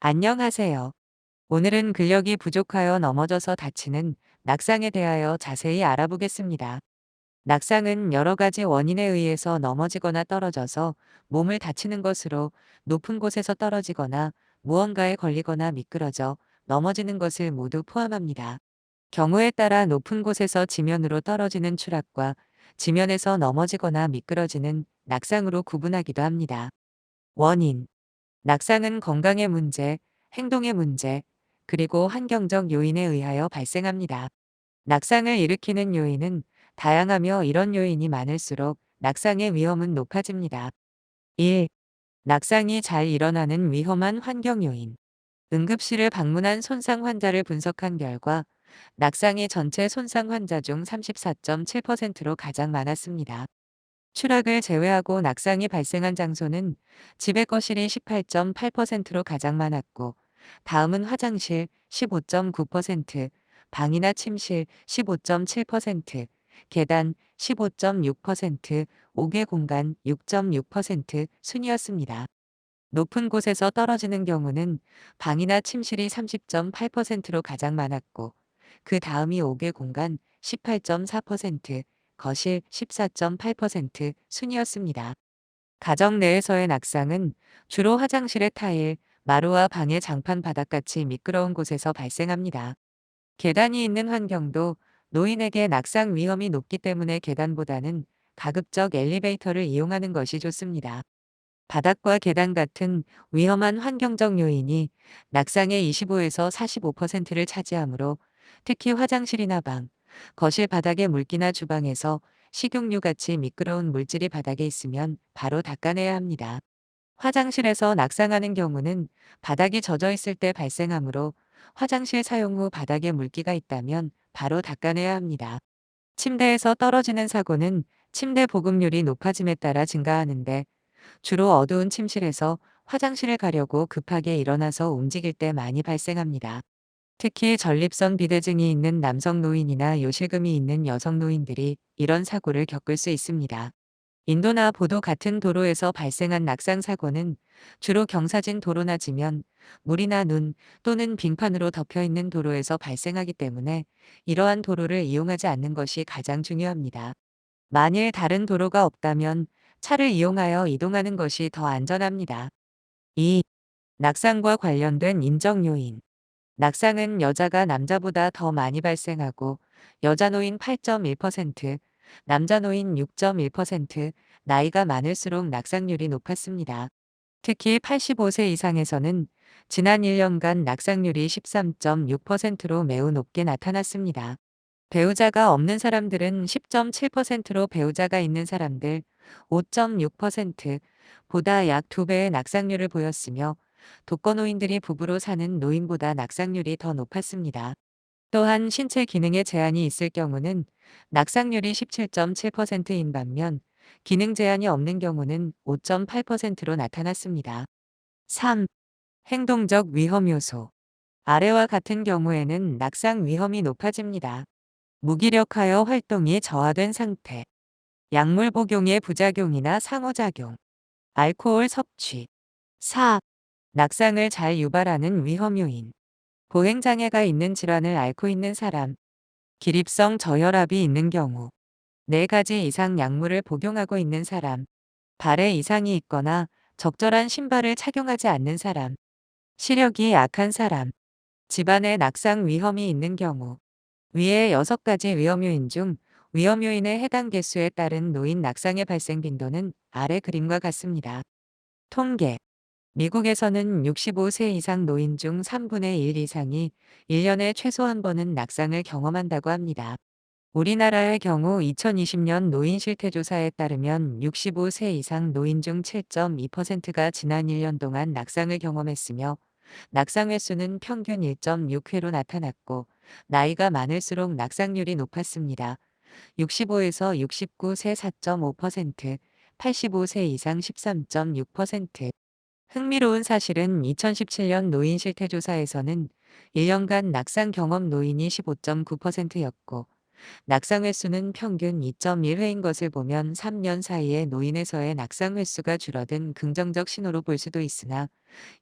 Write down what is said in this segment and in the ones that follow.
안녕하세요. 오늘은 근력이 부족하여 넘어져서 다치는 낙상에 대하여 자세히 알아보겠습니다. 낙상은 여러 가지 원인에 의해서 넘어지거나 떨어져서 몸을 다치는 것으로 높은 곳에서 떨어지거나 무언가에 걸리거나 미끄러져 넘어지는 것을 모두 포함합니다. 경우에 따라 높은 곳에서 지면으로 떨어지는 추락과 지면에서 넘어지거나 미끄러지는 낙상으로 구분하기도 합니다. 원인 낙상은 건강의 문제, 행동의 문제, 그리고 환경적 요인에 의하여 발생합니다. 낙상을 일으키는 요인은 다양하며 이런 요인이 많을수록 낙상의 위험은 높아집니다. 1. 낙상이 잘 일어나는 위험한 환경 요인. 응급실을 방문한 손상 환자를 분석한 결과 낙상이 전체 손상 환자 중 34.7%로 가장 많았습니다. 추락을 제외하고 낙상이 발생한 장소는 집의 거실이 18.8%로 가장 많았고 다음은 화장실 15.9%, 방이나 침실 15.7%, 계단 15.6%, 옥외 공간 6.6% 순이었습니다. 높은 곳에서 떨어지는 경우는 방이나 침실이 30.8%로 가장 많았고 그 다음이 옥외 공간 18.4%, 거실 14.8% 순이었습니다. 가정 내에서의 낙상은 주로 화장실의 타일, 마루와 방의 장판 바닥같이 미끄러운 곳에서 발생합니다. 계단이 있는 환경도 노인에게 낙상 위험이 높기 때문에 계단보다는 가급적 엘리베이터를 이용하는 것이 좋습니다. 바닥과 계단 같은 위험한 환경적 요인이 낙상의 25에서 45%를 차지하므로 특히 화장실이나 방, 거실 바닥에 물기나 주방에서 식용유 같이 미끄러운 물질이 바닥에 있으면 바로 닦아내야 합니다. 화장실에서 낙상하는 경우는 바닥이 젖어 있을 때 발생하므로 화장실 사용 후 바닥에 물기가 있다면 바로 닦아내야 합니다. 침대에서 떨어지는 사고는 침대 보급률이 높아짐에 따라 증가하는데 주로 어두운 침실에서 화장실을 가려고 급하게 일어나서 움직일 때 많이 발생합니다. 특히 전립선 비대증이 있는 남성 노인이나 요실금이 있는 여성 노인들이 이런 사고를 겪을 수 있습니다. 인도나 보도 같은 도로에서 발생한 낙상 사고는 주로 경사진 도로나 지면, 물이나 눈 또는 빙판으로 덮여 있는 도로에서 발생하기 때문에 이러한 도로를 이용하지 않는 것이 가장 중요합니다. 만일 다른 도로가 없다면 차를 이용하여 이동하는 것이 더 안전합니다. 2. 낙상과 관련된 인정 요인. 낙상은 여자가 남자보다 더 많이 발생하고 여자 노인 8.1%, 남자 노인 6.1%, 나이가 많을수록 낙상률이 높았습니다. 특히 85세 이상에서는 지난 1년간 낙상률이 13.6%로 매우 높게 나타났습니다. 배우자가 없는 사람들은 10.7%로 배우자가 있는 사람들 5.6%보다 약 2배의 낙상률을 보였으며 독거노인들이 부부로 사는 노인보다 낙상률이 더 높았습니다. 또한 신체 기능에 제한이 있을 경우는 낙상률이 17.7%인 반면 기능 제한이 없는 경우는 5.8%로 나타났습니다. 3. 행동적 위험 요소. 아래와 같은 경우에는 낙상 위험이 높아집니다. 무기력하여 활동이 저하된 상태. 약물 복용의 부작용이나 상호작용. 알코올 섭취. 4. 낙상을 잘 유발하는 위험 요인. 보행장애가 있는 질환을 앓고 있는 사람. 기립성 저혈압이 있는 경우. 4가지 이상 약물을 복용하고 있는 사람. 발에 이상이 있거나 적절한 신발을 착용하지 않는 사람. 시력이 약한 사람. 집안에 낙상 위험이 있는 경우. 위의 6가지 위험 요인 중 위험 요인에 해당 개수에 따른 노인 낙상의 발생 빈도는 아래 그림과 같습니다. 통계 미국에서는 65세 이상 노인 중 3분의 1 이상이 1년에 최소 한 번은 낙상을 경험한다고 합니다. 우리나라의 경우 2020년 노인 실태조사에 따르면 65세 이상 노인 중 7.2%가 지난 1년 동안 낙상을 경험했으며 낙상 횟수는 평균 1.6회로 나타났고 나이가 많을수록 낙상률이 높았습니다. 65에서 69세 4.5%, 85세 이상 13.6%. 흥미로운 사실은 2017년 노인 실태조사에서는 1년간 낙상 경험 노인이 15.9%였고 낙상 횟수는 평균 2.1회인 것을 보면 3년 사이에 노인에서의 낙상 횟수가 줄어든 긍정적 신호로 볼 수도 있으나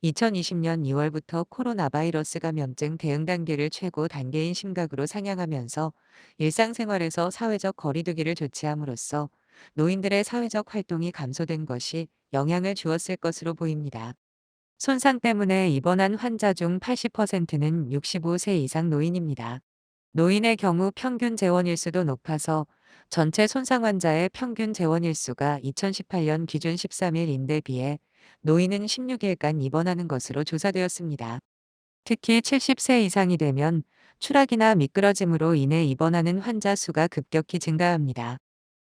2020년 2월부터 코로나 바이러스 감염증 대응 단계를 최고 단계인 심각으로 상향하면서 일상생활에서 사회적 거리두기를 조치함으로써 노인들의 사회적 활동이 감소된 것이 영향을 주었을 것으로 보입니다. 손상 때문에 입원한 환자 중 80%는 65세 이상 노인입니다. 노인의 경우 평균 재원일수도 높아서 전체 손상 환자의 평균 재원일수가 2018년 기준 13일인데 비해 노인은 16일간 입원하는 것으로 조사되었습니다. 특히 70세 이상이 되면 추락이나 미끄러짐으로 인해 입원하는 환자 수가 급격히 증가합니다.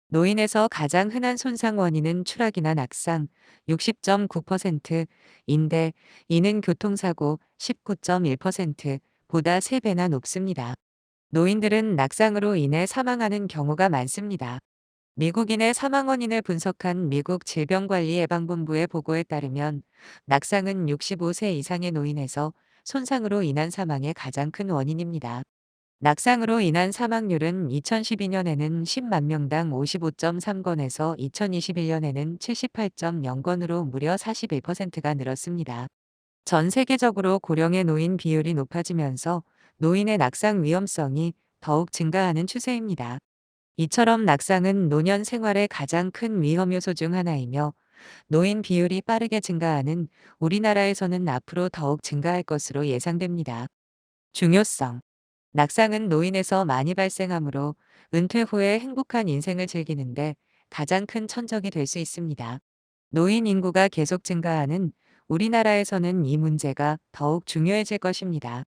노인에서 가장 흔한 손상 원인은 추락이나 낙상 60.9%인데 이는 교통사고 19.1%보다 3배나 높습니다. 노인들은 낙상으로 인해 사망하는 경우가 많습니다. 미국인의 사망 원인을 분석한 미국 질병관리예방본부의 보고에 따르면 낙상은 65세 이상의 노인에서 손상으로 인한 사망의 가장 큰 원인입니다. 낙상으로 인한 사망률은 2012년에는 10만 명당 55.3건에서 2021년에는 78.0건으로 무려 41%가 늘었습니다. 전 세계적으로 고령의 노인 비율이 높아지면서 노인의 낙상 위험성이 더욱 증가하는 추세입니다. 이처럼 낙상은 노년 생활의 가장 큰 위험 요소 중 하나이며 노인 비율이 빠르게 증가하는 우리나라에서는 앞으로 더욱 증가할 것으로 예상됩니다. 중요성 낙상은 노인에서 많이 발생하므로 은퇴 후에 행복한 인생을 즐기는데 가장 큰 천적이 될 수 있습니다. 노인 인구가 계속 증가하는 우리나라에서는 이 문제가 더욱 중요해질 것입니다.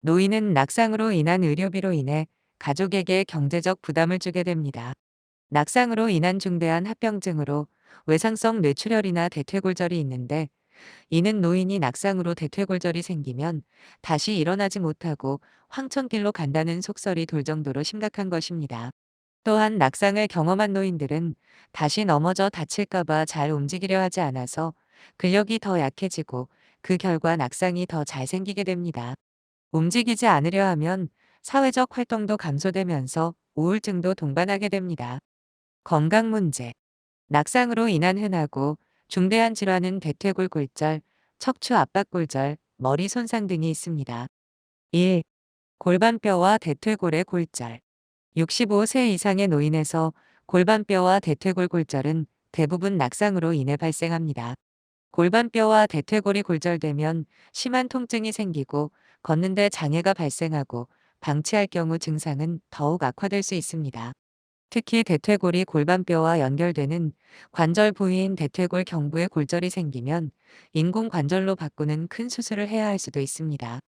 노인은 낙상으로 인한 의료비로 인해 가족에게 경제적 부담을 주게 됩니다. 낙상으로 인한 중대한 합병증으로 외상성 뇌출혈이나 대퇴골절이 있는데 이는 노인이 낙상으로 대퇴골절이 생기면 다시 일어나지 못하고 황천길로 간다는 속설이 돌 정도로 심각한 것입니다. 또한 낙상을 경험한 노인들은 다시 넘어져 다칠까봐 잘 움직이려 하지 않아서 근력이 더 약해지고 그 결과 낙상이 더 잘 생기게 됩니다. 움직이지 않으려 하면 사회적 활동도 감소되면서 우울증도 동반하게 됩니다. 건강 문제. 낙상으로 인한 흔하고 중대한 질환은 대퇴골 골절, 척추 압박 골절, 머리 손상 등이 있습니다. 1. 골반뼈와 대퇴골의 골절. 65세 이상의 노인에서 골반뼈와 대퇴골 골절은 대부분 낙상으로 인해 발생합니다. 골반뼈와 대퇴골이 골절되면 심한 통증이 생기고 걷는데 장애가 발생하고 방치할 경우 증상은 더욱 악화될 수 있습니다. 특히 대퇴골이 골반뼈와 연결되는 관절 부위인 대퇴골 경부에 골절이 생기면 인공 관절로 바꾸는 큰 수술을 해야 할 수도 있습니다.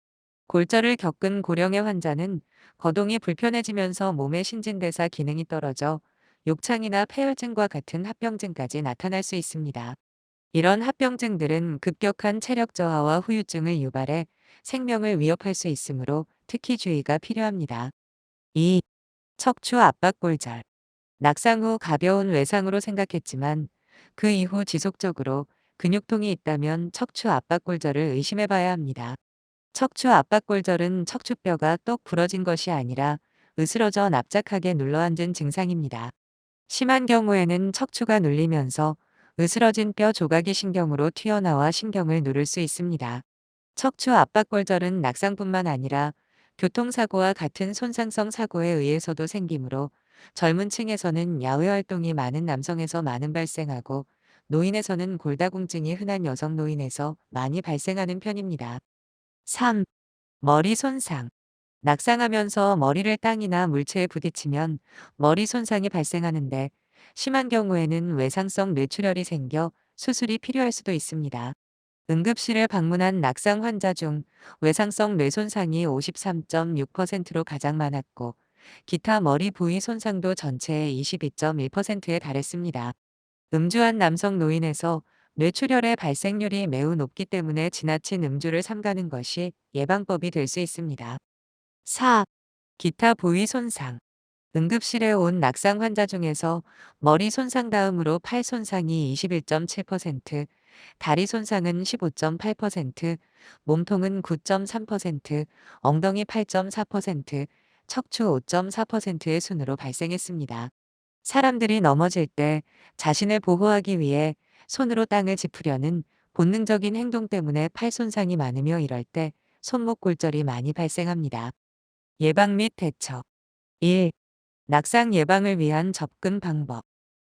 골절을 겪은 고령의 환자는 거동이 불편해지면서 몸의 신진대사 기능이 떨어져 욕창이나 폐혈증과 같은 합병증까지 나타날 수 있습니다. 이런 합병증들은 급격한 체력 저하와 후유증을 유발해 생명을 위협할 수 있으므로 특히 주의가 필요합니다. 2. 척추 압박골절 낙상 후 가벼운 외상으로 생각했지만 그 이후 지속적으로 근육통이 있다면 척추 압박골절을 의심해 봐야 합니다. 척추 압박골절은 척추뼈가 똑 부러진 것이 아니라 으스러져 납작하게 눌러앉은 증상입니다. 심한 경우에는 척추가 눌리면서 으스러진 뼈 조각이 신경으로 튀어나와 신경을 누를 수 있습니다. 척추 압박골절은 낙상뿐만 아니라 교통사고와 같은 손상성 사고에 의해서도 생기므로 젊은 층에서는 야외 활동이 많은 남성에서 많은 발생하고 노인에서는 골다공증이 흔한 여성 노인에서 많이 발생하는 편입니다. 3. 머리 손상 낙상하면서 머리를 땅이나 물체에 부딪히면 머리 손상이 발생하는데 심한 경우에는 외상성 뇌출혈이 생겨 수술이 필요할 수도 있습니다. 응급실을 방문한 낙상 환자 중 외상성 뇌손상이 53.6%로 가장 많았고 기타 머리 부위 손상도 전체의 22.1%에 달했습니다. 음주한 남성 노인에서 뇌출혈의 발생률이 매우 높기 때문에 지나친 음주를 삼가는 것이 예방법이 될 수 있습니다. 4. 기타 부위 손상 응급실에 온 낙상 환자 중에서 머리 손상 다음으로 팔 손상이 21.7%, 다리 손상은 15.8%, 몸통은 9.3%, 엉덩이 8.4%, 척추 5.4%의 순으로 발생했습니다. 사람들이 넘어질 때 자신을 보호하기 위해 손으로 땅을 짚으려는 본능적인 행동 때문에 팔 손상이 많으며 이럴 때 손목 골절이 많이 발생합니다. 예방 및 대처 1. 낙상 예방을 위한 접근 방법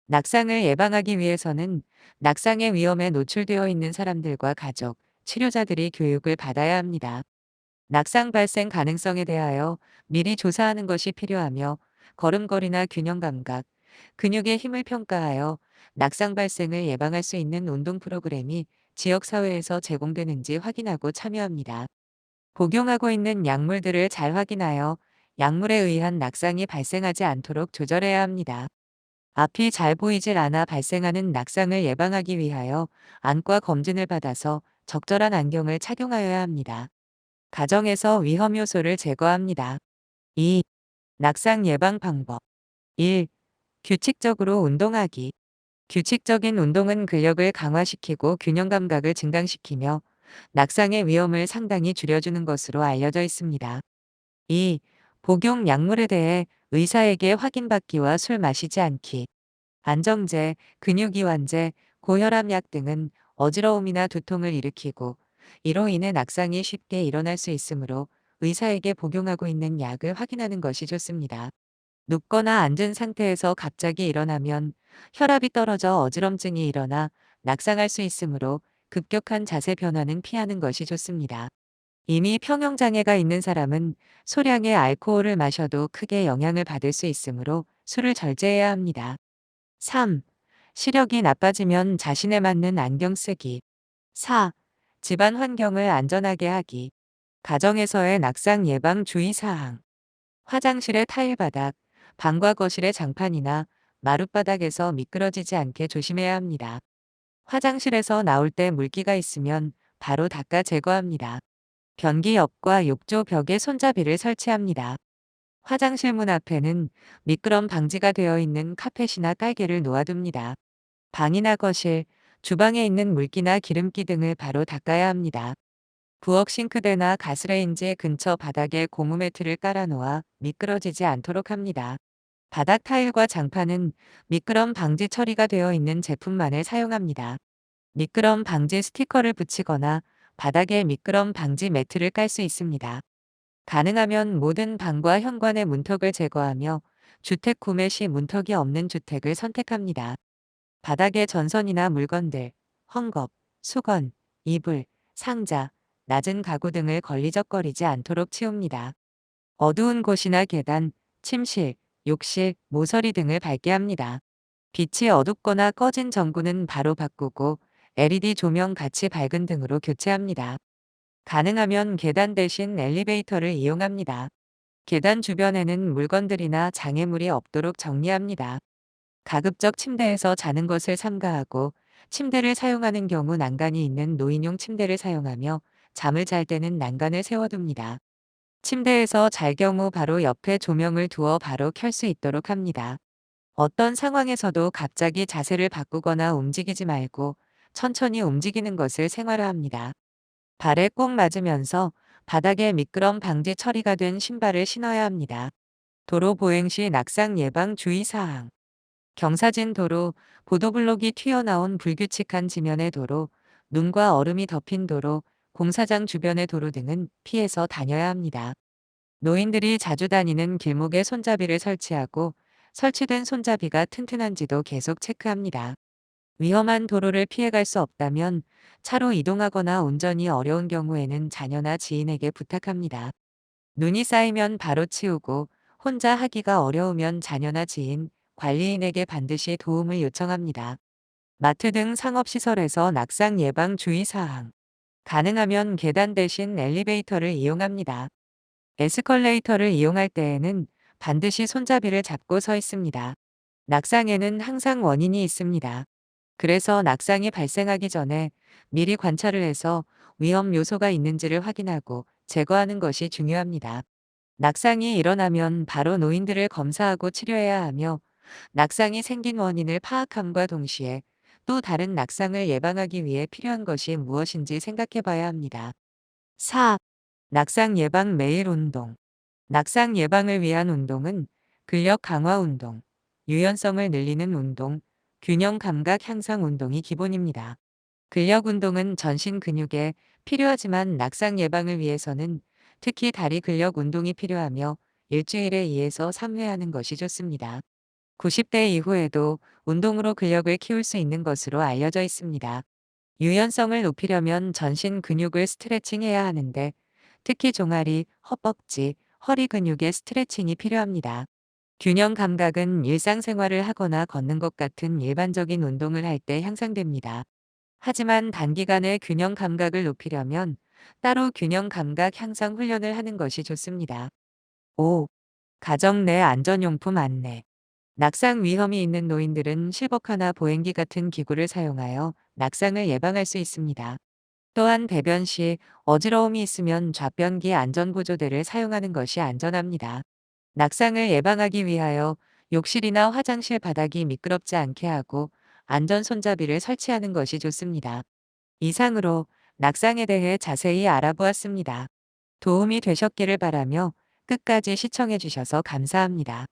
낙상을 예방하기 위해서는 낙상의 위험에 노출되어 있는 사람들과 가족, 치료자들이 교육을 받아야 합니다. 낙상 발생 가능성에 대하여 미리 조사하는 것이 필요하며 걸음걸이나 균형 감각, 근육의 힘을 평가하여 낙상 발생을 예방할 수 있는 운동 프로그램이 지역사회에서 제공되는지 확인하고 참여합니다. 복용하고 있는 약물들을 잘 확인하여 약물에 의한 낙상이 발생하지 않도록 조절해야 합니다. 앞이 잘 보이질 않아 발생하는 낙상을 예방하기 위하여 안과 검진을 받아서 적절한 안경을 착용하여야 합니다. 가정에서 위험 요소를 제거합니다. 2. 낙상 예방 방법 1. 규칙적으로 운동하기 규칙적인 운동은 근력을 강화시키고 균형 감각을 증강시키며 낙상의 위험을 상당히 줄여주는 것으로 알려져 있습니다. 2. 복용 약물에 대해 의사에게 확인받기와 술 마시지 않기. 안정제, 근육이완제, 고혈압약 등은 어지러움이나 두통을 일으키고 이로 인해 낙상이 쉽게 일어날 수 있으므로 의사에게 복용하고 있는 약을 확인하는 것이 좋습니다. 눕거나 앉은 상태에서 갑자기 일어나면 혈압이 떨어져 어지럼증이 일어나 낙상할 수 있으므로 급격한 자세 변화는 피하는 것이 좋습니다. 이미 평형장애가 있는 사람은 소량의 알코올을 마셔도 크게 영향을 받을 수 있으므로 술을 절제해야 합니다. 3. 시력이 나빠지면 자신에 맞는 안경 쓰기. 4. 집안 환경을 안전하게 하기. 가정에서의 낙상 예방 주의사항. 화장실의 타일 바닥, 방과 거실의 장판이나 마룻바닥에서 미끄러지지 않게 조심해야 합니다. 화장실에서 나올 때 물기가 있으면 바로 닦아 제거합니다. 변기 옆과 욕조 벽에 손잡이를 설치합니다. 화장실 문 앞에는 미끄럼 방지가 되어 있는 카펫이나 깔개를 놓아둡니다. 방이나 거실, 주방에 있는 물기나 기름기 등을 바로 닦아야 합니다. 부엌 싱크대나 가스레인지 근처 바닥에 고무 매트를 깔아놓아 미끄러지지 않도록 합니다. 바닥 타일과 장판은 미끄럼 방지 처리가 되어 있는 제품만을 사용합니다. 미끄럼 방지 스티커를 붙이거나 바닥에 미끄럼 방지 매트를 깔 수 있습니다. 가능하면 모든 방과 현관의 문턱을 제거하며 주택 구매 시 문턱이 없는 주택을 선택합니다. 바닥에 전선이나 물건들, 헝겊, 수건, 이불, 상자, 낮은 가구 등을 걸리적거리지 않도록 치웁니다. 어두운 곳이나 계단, 침실, 욕실, 모서리 등을 밝게 합니다. 빛이 어둡거나 꺼진 전구는 바로 바꾸고 LED 조명 같이 밝은 등으로 교체합니다. 가능하면 계단 대신 엘리베이터를 이용합니다. 계단 주변에는 물건들이나 장애물이 없도록 정리합니다. 가급적 침대에서 자는 것을 삼가하고 침대를 사용하는 경우 난간이 있는 노인용 침대를 사용하며 잠을 잘 때는 난간을 세워둡니다. 침대에서 잘 경우 바로 옆에 조명을 두어 바로 켤 수 있도록 합니다. 어떤 상황에서도 갑자기 자세를 바꾸거나 움직이지 말고 천천히 움직이는 것을 생활화합니다. 발에 꼭 맞으면서 바닥에 미끄럼 방지 처리가 된 신발을 신어야 합니다. 도로 보행 시 낙상 예방 주의사항 경사진 도로, 보도블록이 튀어나온 불규칙한 지면의 도로, 눈과 얼음이 덮인 도로, 공사장 주변의 도로 등은 피해서 다녀야 합니다. 노인들이 자주 다니는 길목에 손잡이를 설치하고 설치된 손잡이가 튼튼한지도 계속 체크합니다. 위험한 도로를 피해갈 수 없다면 차로 이동하거나 운전이 어려운 경우에는 자녀나 지인에게 부탁합니다. 눈이 쌓이면 바로 치우고 혼자 하기가 어려우면 자녀나 지인, 관리인에게 반드시 도움을 요청합니다. 마트 등 상업시설에서 낙상 예방 주의사항 가능하면 계단 대신 엘리베이터를 이용합니다. 에스컬레이터를 이용할 때에는 반드시 손잡이를 잡고 서 있습니다. 낙상에는 항상 원인이 있습니다. 그래서 낙상이 발생하기 전에 미리 관찰을 해서 위험 요소가 있는지를 확인하고 제거하는 것이 중요합니다. 낙상이 일어나면 바로 노인들을 검사하고 치료해야 하며 낙상이 생긴 원인을 파악함과 동시에 또 다른 낙상을 예방하기 위해 필요한 것이 무엇인지 생각해 봐야 합니다. 4. 낙상 예방 매일 운동. 낙상 예방을 위한 운동은 근력 강화 운동, 유연성을 늘리는 운동, 균형 감각 향상 운동이 기본입니다. 근력 운동은 전신 근육에 필요하지만 낙상 예방을 위해서는 특히 다리 근력 운동이 필요하며 일주일에 2에서 3회 하는 것이 좋습니다. 90대 이후에도 운동으로 근력을 키울 수 있는 것으로 알려져 있습니다. 유연성을 높이려면 전신 근육을 스트레칭해야 하는데 특히 종아리, 허벅지, 허리 근육의 스트레칭이 필요합니다. 균형 감각은 일상생활을 하거나 걷는 것 같은 일반적인 운동을 할 때 향상됩니다. 하지만 단기간에 균형 감각을 높이려면 따로 균형 감각 향상 훈련을 하는 것이 좋습니다. 5. 가정 내 안전용품 안내. 낙상 위험이 있는 노인들은 실버카나 보행기 같은 기구를 사용하여 낙상을 예방할 수 있습니다. 또한 배변 시 어지러움이 있으면 좌변기 안전보조대를 사용하는 것이 안전합니다. 낙상을 예방하기 위하여 욕실이나 화장실 바닥이 미끄럽지 않게 하고 안전 손잡이를 설치하는 것이 좋습니다. 이상으로 낙상에 대해 자세히 알아보았습니다. 도움이 되셨기를 바라며 끝까지 시청해 주셔서 감사합니다.